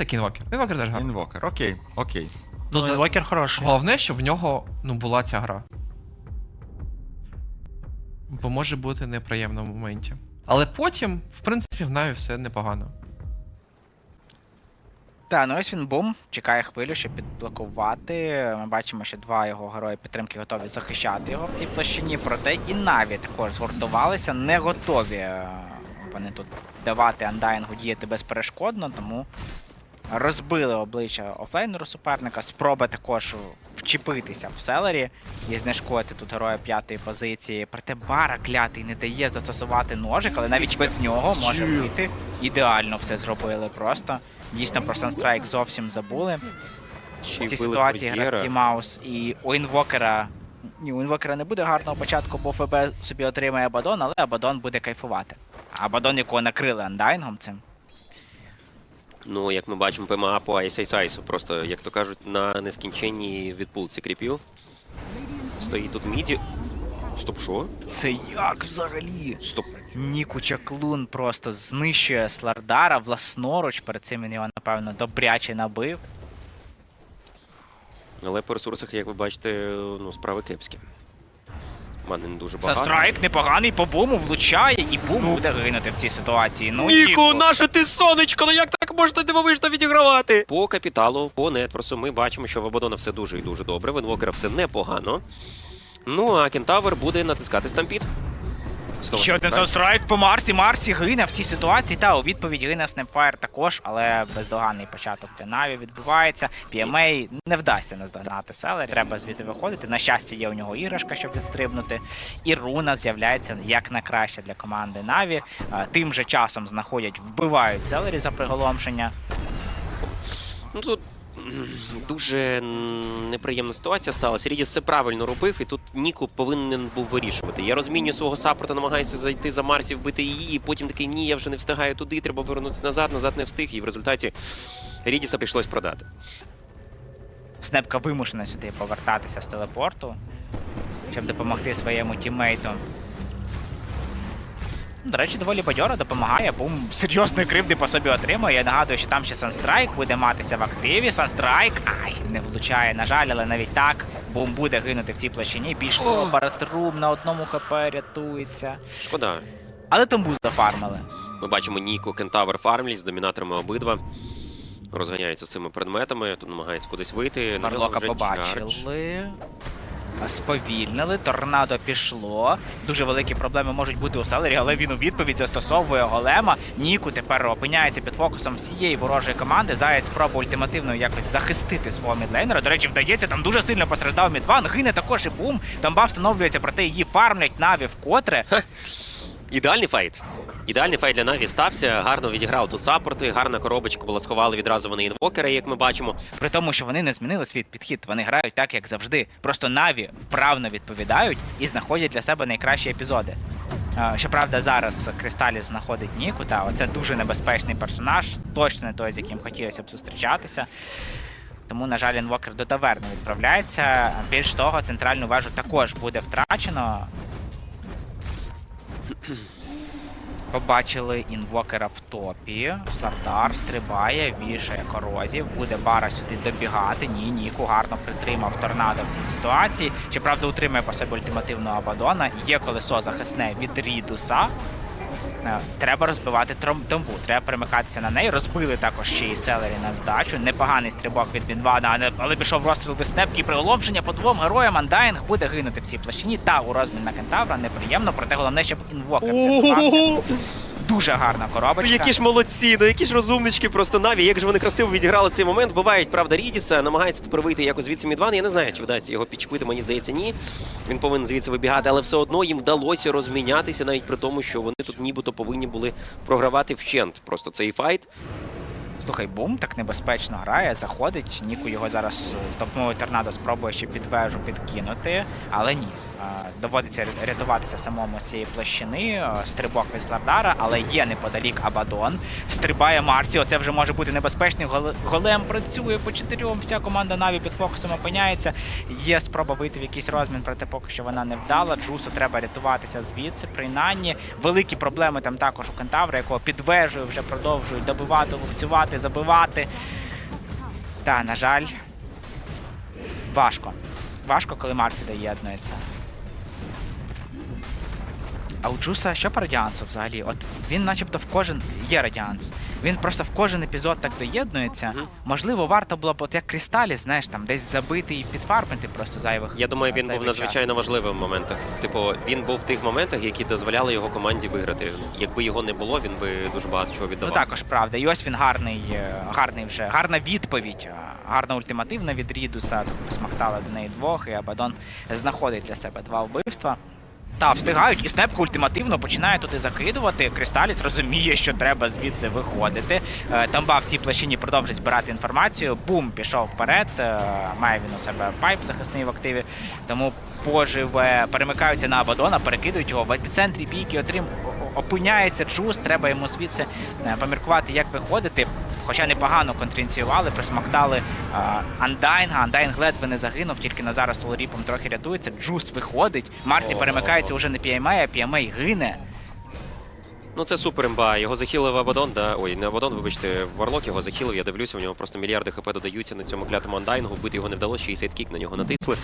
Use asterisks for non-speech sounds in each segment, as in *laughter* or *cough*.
Це кінвокер. Кінвокер теж гарний. Інвокер, окей, окей. Ну, інвокер хороший. Головне, щоб в нього ну, була ця гра. Бо може бути неприємно в моменті. Але потім, в принципі, в Наві все непогано. Так, ну ось він бум, чекає хвилю, щоб підблокувати. Ми бачимо, що два його герої підтримки готові захищати його в цій площині. Проте і Наві також згуртувалися, не готові е, вони тут давати андайнгу діяти безперешкодно, тому розбили обличчя офлейнеру суперника. Спроба також вчепитися в селері і знешкодити тут героя п'ятої позиції. Проте бара клятий не дає застосувати ножик, але навіть без нього може вийти. Ідеально все зробили просто. Дійсно про Санстрайк зовсім забули. В цій ситуації гравці Маус і у інвокера. Ні, у інвокера не буде гарного початку, бо ФБ собі отримає Абадон, але Абадон буде кайфувати. А Абадон, якого накрили андайнгом цим. Ну, як ми бачимо, ПМА по Айсайсайсу. Просто, як то кажуть, на нескінченній відпулці кріпів. Стоїть тут міді. Стоп, що? Це як взагалі? Стоп. Ніку Чаклун просто знищує Слардара власноруч. Перед цим він його, напевно, добряче набив. Але по ресурсах, як ви бачите, ну, справи кепські. Мани не дуже багато. Санстрайк непоганий по буму влучає, і бум буде гинути в цій ситуації. Ну, Ніку, наше ти сонечко, ну як так можна дивовижно відігравати? По капіталу, по нетворсу ми бачимо, що в Абадона все дуже і дуже добре, в Інвокера все непогано. Ну, а Кентавр буде натискати стампід. Знову Ще один санстрайк по Марсі. Марсі гине в цій ситуації. Та у відповідь гине Снепфайр також, але бездоганний початок для Наві відбувається. PMA не вдасться наздогнати селері. Треба звідси виходити. На щастя, є у нього іграшка, щоб відстрибнути. І руна з'являється як на краще для команди Наві. А, Тим же часом знаходять, вбивають селері за приголомшення. Ну тут дуже неприємна ситуація сталася. Рідіс все правильно робив, і тут Ніку повинен був вирішувати. Я розмінюю свого саппорта, намагаюся зайти за Марсі, вбити її, і потім такий ні, я вже не встигаю туди, треба повернутися назад, назад не встиг, і в результаті Рідіса прийшлось продати. Снепка вимушена сюди повертатися з телепорту, щоб допомогти своєму тіммейту. До речі, доволі бадьоро допомагає. Бум серйозної кривди по собі отримує. Я нагадую, що там ще Санстрайк буде матися в активі. Санстрайк. Ай, не влучає, на жаль, але навіть так. Бум буде гинути в цій площині. Більш того, Баратрум на одному хп рятується. Шкода. Але Томбуз зафармили. Ми бачимо Ніку, Кентавр фармлі з домінаторами обидва. Розганяються з цими предметами, тут намагаються кудись вийти. Марлока побачили. Сповільнили, торнадо пішло. Дуже великі проблеми можуть бути у селері, але він у відповідь застосовує голема. Ніку тепер опиняється під фокусом всієї ворожої команди. Заєць спробує ультимативно якось захистити свого мідлейнера. До речі, вдається, там дуже сильно постраждав Мідван. Гине також і бум. Тамба встановлюється, проте її фармлять Наві вкотре. Ідеальний файт. Ідеальний файт для Наві стався. Гарно відіграв тут саппорти, гарна коробочка була сховали відразу вони інвокера, як ми бачимо. При тому, що вони не змінили свій підхід, вони грають так, як завжди. Просто Наві вправно відповідають і знаходять для себе найкращі епізоди. Е, Щоправда, зараз Кристаліс знаходить Ніку, та оце дуже небезпечний персонаж, точно не той, з яким хотілося б зустрічатися. Тому, на жаль, інвокер до таверни відправляється. Більш того, центральну вежу також буде втрачено. *clears throat* Побачили інвокера в топі. Слардар стрибає, вішає корозів, буде бара сюди добігати. Ні, Ніку гарно притримав торнадо в цій ситуації. Щоправда, утримує по себе ультимативного Абадона. Є колесо захисне від Рідуса. Е, Треба розбивати тромбу, треба перемикатися на неї. Розбили також ще й селері на здачу. Непоганий стрибок від Бінвана, але- але пішов розстріл без снепки. Приголомшення по двом героям Андайнг буде гинути в цій площині. Та у розмін на кентавра неприємно, проте головне, щоб інвокер. Дуже гарна коробочка. Які ж молодці, ну які ж розумнички просто Наві, як же вони красиво відіграли цей момент. Бувають, правда, Рідіса, намагається тепер вийти якось звідси Мідван. Я не знаю, чи вдасться його підчепити, мені здається, ні. Він повинен звідси вибігати, але все одно їм вдалося розмінятися, навіть при тому, що вони тут нібито повинні були програвати вщент. Просто цей файт. Слухай, бум так небезпечно грає, заходить. Ніку його зараз з допомогою торнадо спробує ще під вежу підкинути, але ні. Доводиться рятуватися самому з цієї площини. Е, Стрибок від Слардара, але є неподалік Абадон. Стрибає Марсі. Оце вже може бути небезпечний. Голе- Голем працює по чотирьом. Вся команда Наві під фокусом опиняється. Є спроба вийти в якийсь розмін, проте поки що вона не вдала. Джусу треба рятуватися звідси. Принаймні, великі проблеми там також у Кентавра, якого підвежує, вже продовжують добивати, лупцювати, забивати. Та, на жаль, важко. Важко, коли Марсі доєднується. А у Джуса що по радіансу взагалі? От він начебто в кожен. Є радіанс. Він просто в кожен епізод так доєднується. Мгм. Можливо, варто було б от як кристалі, знаєш, там десь забити і підфармити просто зайвих. Я думаю, а, він був зайвий час. надзвичайно важливим в моментах. Типу, він був в тих моментах, які дозволяли його команді виграти. Якби його не було, він би дуже багато чого Ну віддавав. також правда. І ось він гарний, е, гарний вже, гарна відповідь, е, гарна ультимативна від Рідуса. Смахтали до неї двох, і Абадон знаходить для себе два вбивства. Та встигають, і Снепка ультимативно починає туди закидувати. Кристаліс розуміє, що треба звідси виходити. Е, Тамба в цій площині продовжить збирати інформацію. Бум пішов вперед. е, Має він у себе пайп захисний в активі. Тому поживе, перемикаються на Абадона, перекидують його в епіцентрі бійки, отрим опиняється Джус. Треба йому звідси е, поміркувати, як виходити. Хоча непогано контрініціювали, присмактали е, Андайнга. Андайнг ледве не загинув, тільки на зараз Солоріпом трохи рятується. Джус виходить. Марсі перемикається вже на PMA, а PMA гине. Ну це супер імба. Його захилив Абадон, да. Ой, не Абадон, вибачте, Варлок його захилив. Я дивлюся, у нього просто мільярди хп додаються на цьому клятому андайнгу. Вбити його не вдалося, ще й сайдкік на нього натисли.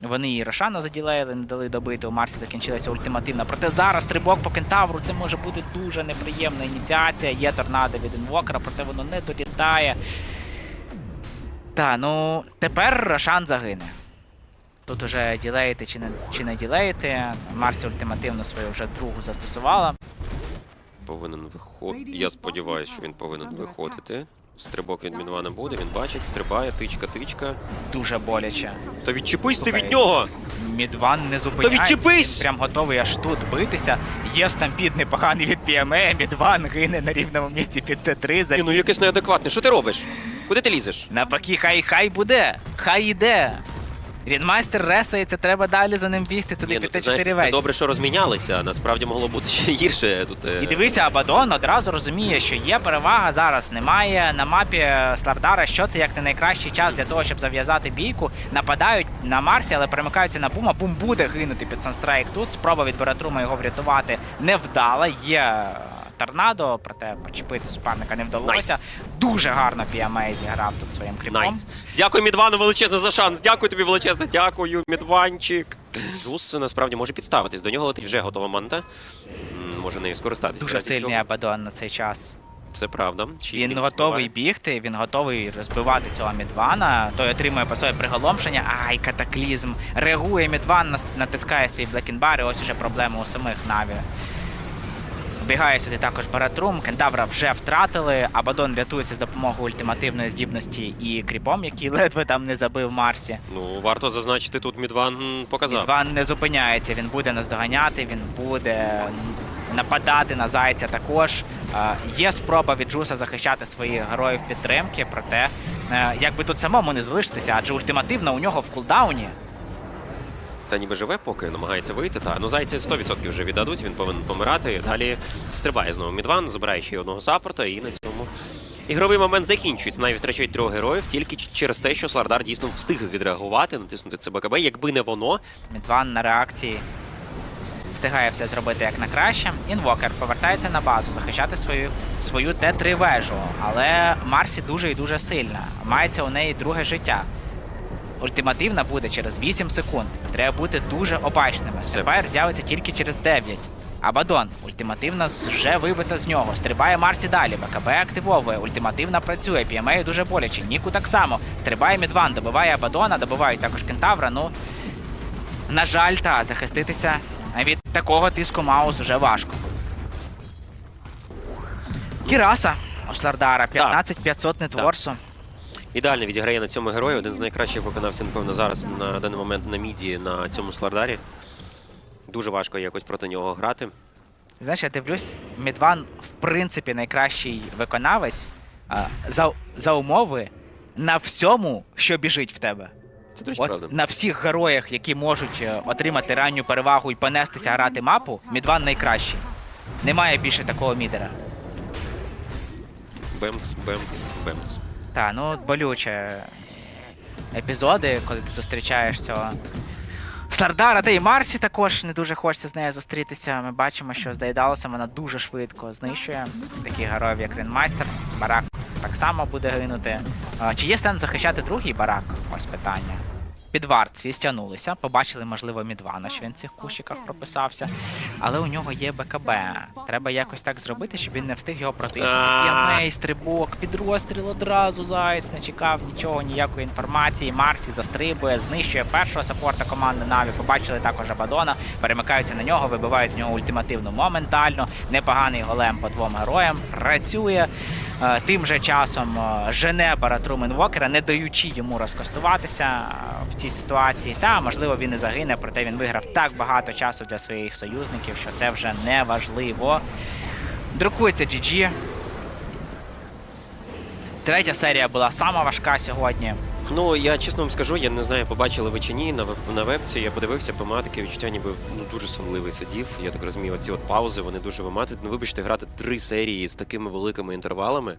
Вони і Рошана заділеїли, не дали добити. У Марсі закінчилася ультимативна. Проте зараз стрибок по кентавру це може бути дуже неприємна ініціація. Є торнадо від інвокера, проте воно не долітає. Та, ну тепер Рошан загине. Тут уже ділеїти чи не, чи не ділеїти. Марсі ультимативно свою вже другу застосувала. Повинен виходити. Я сподіваюся, що він повинен виходити. Стрибок від Мінвана буде, він бачить, стрибає, тичка, тичка. Дуже боляче. Та відчепись ти Слухай, від нього! Мідван не зупиняється. відчепись! Він прям готовий аж тут битися. Є стампід непоганий від PME, Мідван гине на рівному місці під Т3. За... Ні, ну якесь неадекватне. Що ти робиш? Куди ти лізеш? Навпаки, хай хай буде, хай іде. Рідмайстер ресається, треба далі за ним бігти туди Ні, ну, під ти знаєш, Т4 це добре, що розмінялися. Насправді могло бути ще гірше тут. е, І дивися, Абадон одразу розуміє, що є перевага зараз. Немає на мапі Слардара, що це як не найкращий час для того, щоб зав'язати бійку. Нападають на Марсі, але перемикаються на Бума. Бум буде гинути під Санстрайк тут. Спроба від Баратрума його врятувати не вдала. Є торнадо, проте почепити суперника не вдалося. Дуже гарно PMA зіграв тут своїм кріпом. Найс. Дякую, Мідвану, величезне за шанс. Дякую тобі величезне. Дякую, Мідванчик. Джус насправді може підставитись. До нього летить вже готова манта. Може нею скористатися. Дуже сильний чого. Абадон на цей час. Це правда. Й Він готовий вбиває. бігти, він готовий розбивати цього Мідвана. Той отримує по собі приголомшення. Ай, катаклізм. Реагує Мідван, натискає свій Блекінбар, і ось уже проблема у самих Наві. Вбігає сюди також Баратрум, Кентавра вже втратили. Абадон рятується з допомогою ультимативної здібності і кріпом, який *laughs* ледве там не забив Марсі. Ну, варто зазначити, тут Мідван показав. Мідван не зупиняється, він буде наздоганяти, він буде нападати на зайця також. Е, Є спроба від Джуса захищати своїх героїв підтримки, проте е, якби тут самому не залишитися, адже ультимативно у нього в кулдауні. Та ніби живе, поки намагається вийти. Та ну зайця 100% вже віддадуть, він повинен помирати. Далі стрибає знову Мідван, забирає ще одного саппорта, і на цьому ігровий момент закінчується. Навіть втрачають трьох героїв тільки через те, що Слардар дійсно встиг відреагувати, натиснути це БКБ. Якби не воно, Мідван на реакції встигає все зробити як на краще. Інвокер повертається на базу, захищати свою, свою Т3 вежу. Але Марсі дуже і дуже сильна. Мається у неї друге життя. Ультимативна буде через 8 секунд. Треба бути дуже обачними. Сепайр з'явиться тільки через 9. Абадон. Ультимативна вже вибита з нього. Стрибає Марсі далі. БКБ активовує. Ультимативна працює. PMA дуже боляче. Ніку так само. Стрибає Мідван, добиває Абадона, добивають також Кентавра. Ну, на жаль, та захиститися від такого тиску Маус вже важко. Кіраса у Слардара 15500 нетворсу. Ідеально відіграє на цьому герої. Один з найкращих виконавців, напевно, зараз на даний момент на міді на цьому Слардарі. Дуже важко якось проти нього грати. Знаєш, я дивлюсь, Мідван, в принципі, найкращий виконавець а, за, за умови на всьому, що біжить в тебе. Це дуже От правда. на всіх героях, які можуть е, отримати ранню перевагу і понестися грати мапу, Мідван найкращий. Немає більше такого мідера. Бемц, бемц, бемц. Та, ну болюче епізоди, коли ти зустрічаєш цього. Слардара, та і Марсі також не дуже хочеться з нею зустрітися. Ми бачимо, що з Дейдалосом вона дуже швидко знищує таких героїв, як Ренмайстер. Барак так само буде гинути. Чи є сенс захищати другий барак? Ось питання. Під варт свістянулися, побачили, можливо, Мідвана, що він в цих кущиках прописався. Але у нього є БКБ. Треба якось так зробити, щоб він не встиг його протиснути. А. Стрибок, під розстріл одразу Зайц, не чекав нічого, ніякої інформації. Марсі застрибує, знищує першого саппорта команди Наві. Побачили також Абадона, перемикаються на нього, вибивають з нього ультимативно моментально. Непоганий голем по двом героям. Працює. Е, Тим же часом е, жене Баратрумен Вокера, не даючи йому розкостуватися е, в цій ситуації. Та можливо він і загине, проте він виграв так багато часу для своїх союзників, що це вже не важливо. Друкується GG. Третя серія була сама важка сьогодні. Ну, я чесно вам скажу, я не знаю, побачили ви чи ні на, веб- на вебці. Я подивився, ПМА таке відчуття, ніби ну, дуже сонливий сидів. Я так розумію, оці от паузи, вони дуже виматують. Ну, вибачте, грати три серії з такими великими інтервалами.